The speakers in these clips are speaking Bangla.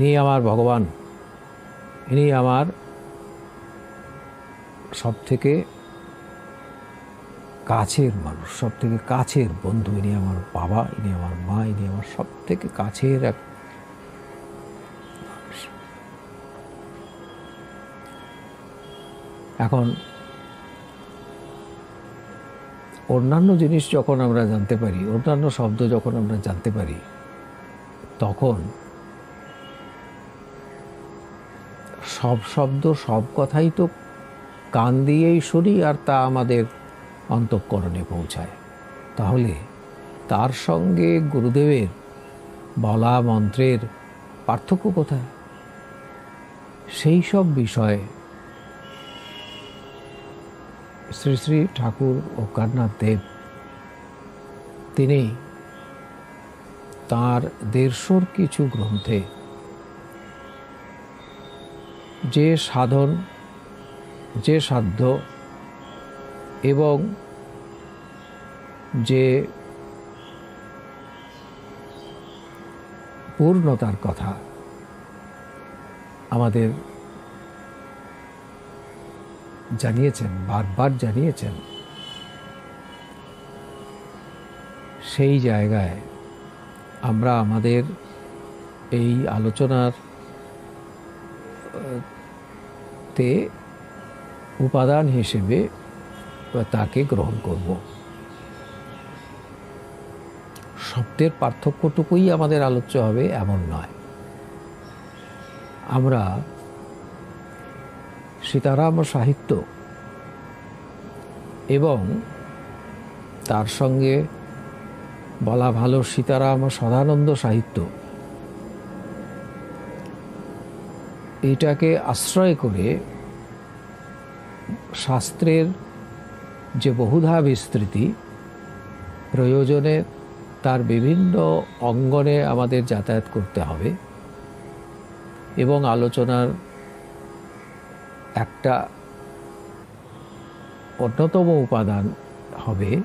ইনি আমার ভগবান। ইনি আমার সব থেকে কাছের মানুষ সব থেকে কাছের বন্ধু। ইনি আমার বাবা, ইনি আমার মা, ইনি আমার সব থেকে কাছের এক এখন অন্যান্য জিনিস যখন আমরা জানতে পারি, অন্যান্য শব্দ যখন আমরা জানতে পারি, তখন সব শব্দ, সব কথাই তো কান দিয়েই শুনি আর তা আমাদের অন্তঃকরণে পৌঁছায়। তাহলে তার সঙ্গে গুরুদেবের বলা মন্ত্রের পার্থক্য কোথায়? সেই সব বিষয়ে শ্রী শ্রী ঠাকুর ও কারনাথ দেব, তিনি তার দেড়শোর কিছু গ্রন্থে যে সাধন, যে সাধ্য এবং যে পূর্ণতার কথা আমাদের জানিয়েছেন, বারবার জানিয়েছেন, সেই জায়গায় আমরা আমাদের এই আলোচনার তে উপাদান হিসেবে তাকে গ্রহণ করব। শব্দের পার্থক্যটুকুই আমাদের আলোচ্য হবে, এমন নয়। আমরা সীতারাম সাহিত্য এবং তার সঙ্গে বলা ভালো সীতারাম সদানন্দ সাহিত্য এটাকে আশ্রয় করে শাস্ত্রের যে বহুধা বিস্তৃতি, প্রয়োজনে তার বিভিন্ন অঙ্গনে আমাদের যাতায়াত করতে হবে এবং আলোচনার একটা অন্যতম উপাদান হবে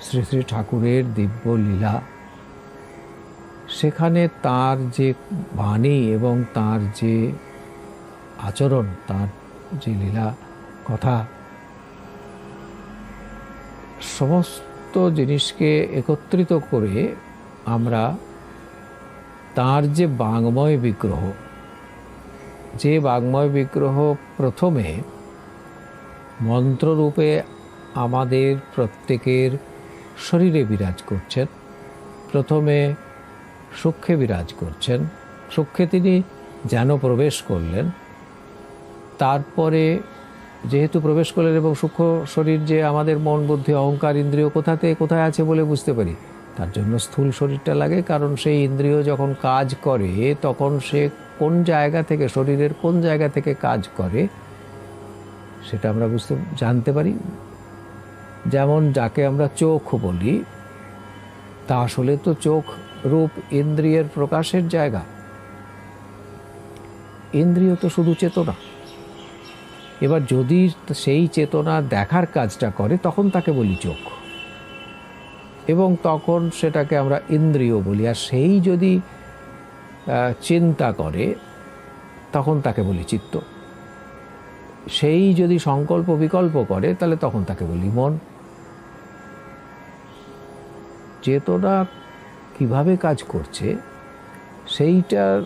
শ্রী শ্রী ঠাকুরের দিব্য লীলা। সেখানে তার যে বাণী এবং তার যে আচরণ, তার যে লীলা কথা, সমস্ত জিনিসকে একত্রিত করে আমরা তার যে বাংময় বিগ্রহ, যে বাংময় বিগ্রহ প্রথমে মন্ত্ররূপে আমাদের প্রত্যেকের শরীরে বিরাজ করছেন, প্রথমে সূক্ষ্মে বিরাজ করছেন। সুক্ষে তিনি যেন প্রবেশ করলেন। তারপরে যেহেতু প্রবেশ করলেন এবং সূক্ষ্ম শরীর যে আমাদের মন, বুদ্ধি, অহংকার, ইন্দ্রিয় কোথাতে, কোথায় আছে বলে বুঝতে পারি, তার জন্য স্থূল শরীরটা লাগে, কারণ সেই ইন্দ্রিয় যখন কাজ করে, তখন সে কোন জায়গা থেকে, শরীরের কোন জায়গা থেকে কাজ করে, সেটা আমরা বুঝতে, জানতে পারি। যেমন যাকে আমরা চোখ বলি, তা আসলে তো চোখ রূপ ইন্দ্রিয়ের প্রকাশের জায়গা। ইন্দ্রিয় তো শুধু চেতনা। এবার যদি সেই চেতনা দেখার কাজটা করে, তখন তাকে বলি চোখ। এবং তখন সেটাকে আমরা ইন্দ্রিয় বলি। আর সেই যদি চিন্তা করে, তখন তাকে বলি চিত্ত। সেই যদি সংকল্প বিকল্প করে, তাহলে তখন তাকে বলি মন। চেতনা কীভাবে কাজ করছে, সেইটার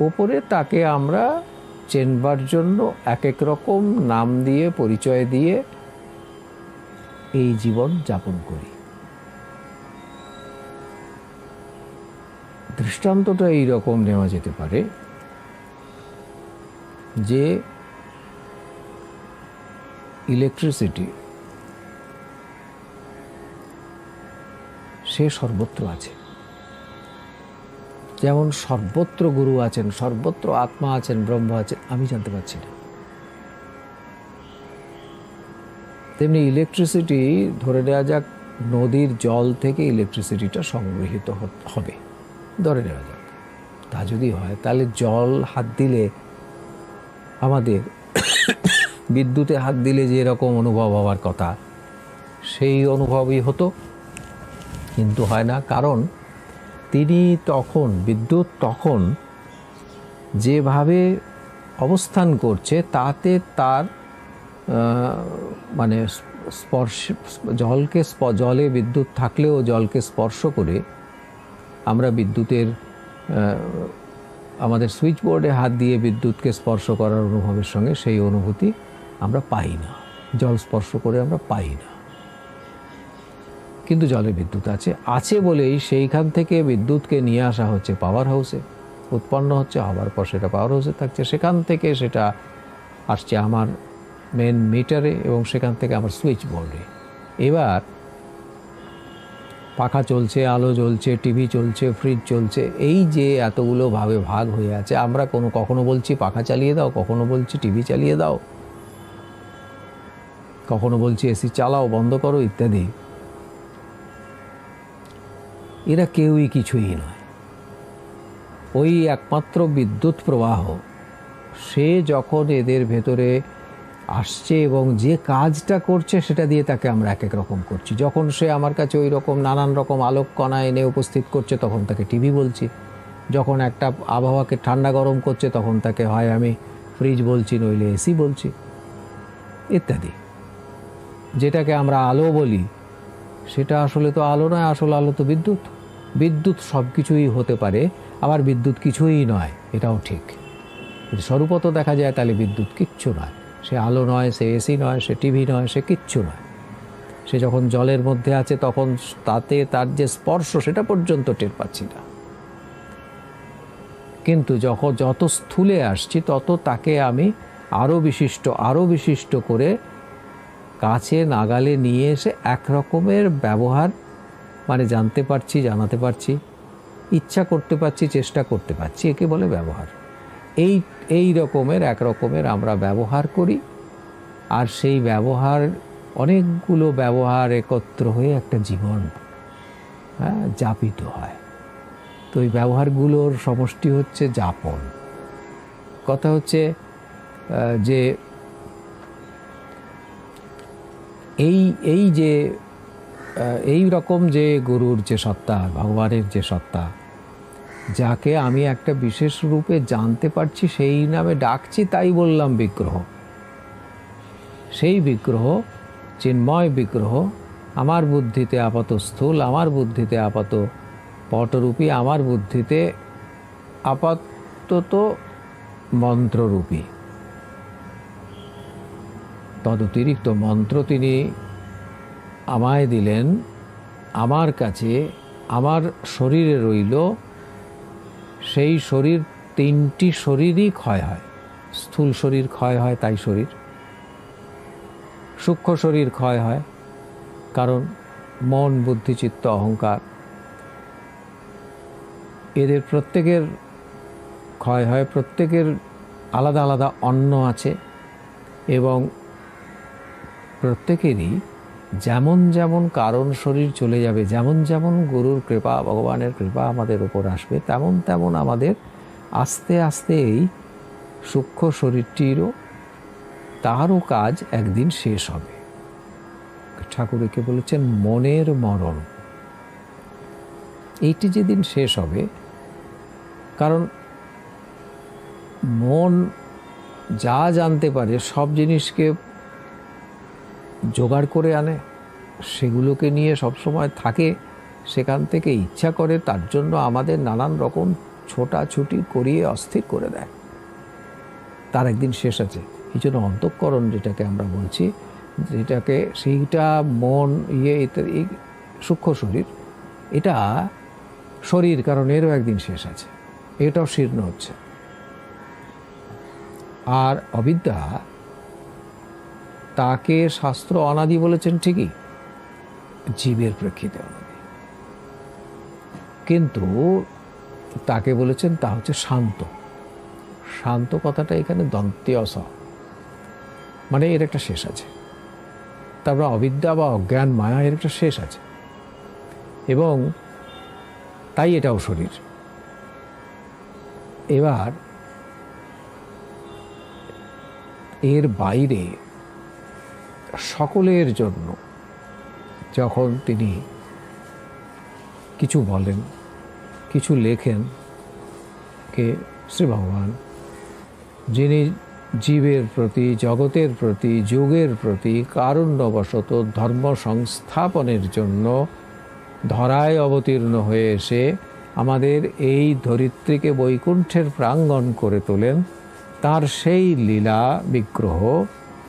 ওপরে তাকে আমরা চেনবার জন্য এক এক রকম নাম দিয়ে, পরিচয় দিয়ে এই জীবন যাপন করি। দৃষ্টান্তটা এই রকম নেওয়া যেতে পারে যে ইলেকট্রিসিটি সে সর্বত্র আছে। যেমন সর্বত্র গুরু আছেন, সর্বত্র আত্মা আছেন, ব্রহ্ম আছেন, আমি জানতে পারছি না। তেমনি ইলেকট্রিসিটি ধরে নেওয়া যাক, নদীর জল থেকে ইলেকট্রিসিটিটা সংগৃহীত হবে। ধরে নেওয়া যাক। তা যদি হয়, তাহলে জল হাত দিলে আমাদের বিদ্যুতে হাত দিলে যে এরকম অনুভব হওয়ার কথা, সেই অনুভবই হতো। কিন্তু হয় না, কারণ তিনি তখন, বিদ্যুৎ তখন যেভাবে অবস্থান করছে, তাতে তার মানে স্পর্শ, জলকে জলে বিদ্যুৎ থাকলেও জলকে স্পর্শ করে আমরা বিদ্যুতের আমাদের সুইচ বোর্ডে হাত দিয়ে বিদ্যুৎকে স্পর্শ করার অনুভবের সঙ্গে সেই অনুভূতি আমরা পাই না। জল স্পর্শ করে আমরা পাই না। কিন্তু জলে বিদ্যুৎ আছে। আছে বলেই সেইখান থেকে বিদ্যুৎকে নিয়ে আসা হচ্ছে পাওয়ার হাউসে উৎপন্ন হচ্ছে হওয়ার পর সেটা পাওয়ার হাউসে থাকছে। সেখান থেকে সেটা আসছে আমার মেন মিটারে এবং সেখান থেকে আমার সুইচ বোর্ডে এবার পাখা চলছে, আলো জ্বলছে টিভি চলছে ফ্রিজ চলছে। এই যে এতগুলো ভাবে ভাগ হয়ে আছে, আমরা কোনো কখনো বলছি পাখা চালিয়ে দাও, কখনো বলছি টিভি চালিয়ে দাও, কখনো বলছি এসি চালাও, বন্ধ করো ইত্যাদি। এরা কেউই কিছুই নয়। ওই একমাত্র বিদ্যুৎ প্রবাহ, সে যখন এদের ভেতরে আসছে এবং যে কাজটা করছে সেটা দিয়ে তাকে আমরা এক এক রকম করছি। যখন সে আমার কাছে ওই রকম নানান রকম আলোক কণা এনে উপস্থিত করছে, তখন তাকে টিভি বলছি। যখন একটা আবহাওয়াকে ঠান্ডা গরম করছে, তখন তাকে, হয়, আমি ফ্রিজ বলছি, নইলে এসি বলছি। ইত্যাদি। যেটাকে আমরা আলো বলি, সেটা আসলে তো আলো নয়, আসলে আলো তো বিদ্যুৎ। বিদ্যুৎ সব কিছুই হতে পারে, আবার বিদ্যুৎ কিছুই নয়, এটাও ঠিক। যদি স্বরূপত দেখা যায়, তাহলে বিদ্যুৎ কিচ্ছু নয়। সে আলো নয়, সে এসি নয়, সে টিভি নয়, সে কিচ্ছু নয়। সে যখন জলের মধ্যে আছে, তখন তাতে তার যে স্পর্শ, সেটা পর্যন্ত টের পাচ্ছি না। কিন্তু যখন যত স্থূলে আসছি, তত তাকে আমি আরও বিশিষ্ট আরও বিশিষ্ট করে কাছে নাগালে নিয়ে এসে এক রকমের ব্যবহার মানে জানতে পারছি, জানাতে পারছি, ইচ্ছা করতে পারছি, চেষ্টা করতে পারছি, একে বলে ব্যবহার। এই এই রকমের, এক রকমের আমরা ব্যবহার করি, আর সেই ব্যবহার, অনেকগুলো ব্যবহার একত্র হয়ে একটা জীবন হ্যাঁ যাপিত হয়। তো এই ব্যবহারগুলোর সমষ্টি হচ্ছে যাপন। কথা হচ্ছে যে এই এই যে এই রকম যে গুরুর যে সত্তা, ভগবানের যে সত্তা, যাকে আমি একটা বিশেষ রূপে জানতে পারছি, সেই নামে ডাকছি, তাই বললাম বিগ্রহ। সেই বিগ্রহ, চিন্ময় বিগ্রহ, আমার বুদ্ধিতে আপাত স্থূল, আমার বুদ্ধিতে আপাত পটরূপী, আমার বুদ্ধিতে আপাতত মন্ত্ররূপী। তদতিরিক্ত মন্ত্র তিনি আমায় দিলেন, আমার কাছে আমার শরীরে রইল, সেই শরীর তিনটি শরীরই ক্ষয় হয়। স্থূল শরীর ক্ষয় হয় তাই শরীর। সূক্ষ্ম শরীর ক্ষয় হয় কারণ মন, বুদ্ধি, চিত্ত, অহংকার। এদের প্রত্যেকের ক্ষয় হয়, প্রত্যেকের আলাদা আলাদা অন্ন আছে এবং প্রত্যেকেরই যেমন যেমন কারণ শরীর চলে যাবে, যেমন যেমন গুরুর কৃপা, ভগবানের কৃপা আমাদের উপর আসবে, তেমন তেমন আমাদের আস্তে আস্তে এই সূক্ষ্ম শরীরটিরও, তারও কাজ একদিন শেষ হবে। ঠাকুর একে বলেছেন, মনের মরণ। এইটি যেদিন শেষ হবে, কারণ মন যা জানতে পারে, সব জিনিসকে জোগাড় করে আনে। সেগুলোকে নিয়ে সবসময় থাকে। সেখান থেকে ইচ্ছা করে তার জন্য আমাদের নানান রকম ছোটাছুটি করিয়ে অস্থির করে দেয়। তার একদিন শেষ আছে। এই জন্য অন্তঃকরণ যেটাকে আমরা বলছি, যেটাকে সেইটা মন ইয়ে ইত্যাদি সূক্ষ্ম শরীর, এটা শরীর কারণ এরও একদিন শেষ আছে। এটাও শীর্ণ হচ্ছে। আর অবিদ্যা তাকে শাস্ত্র অনাদি বলেছেন ঠিকই, জীবের প্রেক্ষিতে অনাদি। কিন্তু তাকে বলেছেন তা হচ্ছে শান্ত। শান্ত কথাটা এখানে দন্ত্যস। মানে এর একটা শেষ আছে। তারপর অবিদ্যা বা অজ্ঞান মায়া এর একটা শেষ আছে। এবং তাই এটাও শরীর। এবার এর বাইরে সকলের জন্য, যখন তিনি কিছু বলেন, কিছু লেখেন কে শ্রী ভগবান, যিনি জীবের প্রতি, জগতের প্রতি, যুগের প্রতি কারুণ্যবশত ধর্ম সংস্থাপনের জন্য ধরায় অবতীর্ণ হয়ে এসে আমাদের এই ধরিত্রীকে বৈকুণ্ঠের প্রাঙ্গণ করে তোলেন, তার সেই লীলা বিগ্রহ